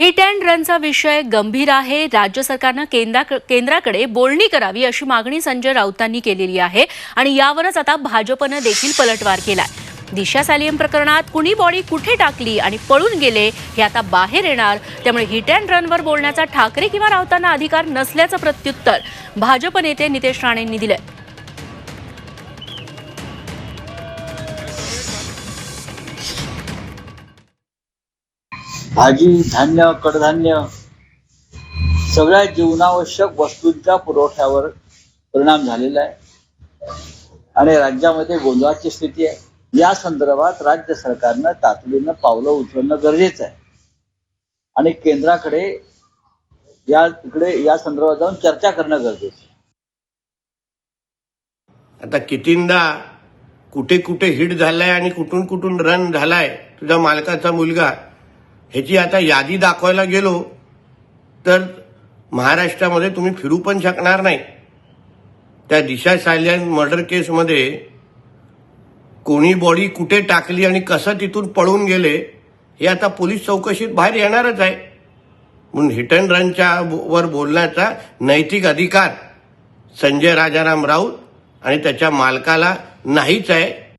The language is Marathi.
हिट अँड रनचा विषय गंभीर आहे. राज्य सरकारनं केंद्रा केंद्राकडे बोलणी करावी अशी मागणी संजय राऊतांनी केलेली आहे आणि यावरच आता भाजपनं देखील पलटवार केलाय. दिशा सॅलियम प्रकरणात कुणी बॉडी कुठे टाकली आणि पळून गेले हे आता बाहेर येणार. त्यामुळे हिट अँड रनवर बोलण्याचा ठाकरे किंवा राऊतांना अधिकार नसल्याचं प्रत्युत्तर भाजप नेते नितेश राणेंनी दिलंय. भाजी धान्य कडधान्य सगळ्या जीवनावश्यक वस्तूंच्या पुरवठ्यावर परिणाम झालेला आहे. आणि राज्यामध्ये गोंधळाची स्थिती आहे. या संदर्भात राज्य सरकारनं तातडीनं पावलं उचलणं गरजेचं आहे. आणि केंद्राकडे या इकडे या संदर्भात जाऊन चर्चा करणं गरजेचं आहे. आता कितींदा कुठे कुठे हिट झालाय आणि कुठून कुठून रन झालाय तुझ्या मालकाचा मुलगा ह्याची आता यादी दाखवायला गेलो तर महाराष्ट्रामध्ये तुम्ही फिरू पण शकणार नाही. त्या दिशा सायल्यान मर्डर केसमध्ये कोणी बॉडी कुठे टाकली आणि कसं तिथून पळून गेले हे आता पोलीस चौकशीत बाहेर येणारच आहे. म्हणून हिट अँड रनच्या वर बोलण्याचा नैतिक अधिकार संजय राजाराम राऊत आणि त्याच्या मालकाला नाहीच आहे.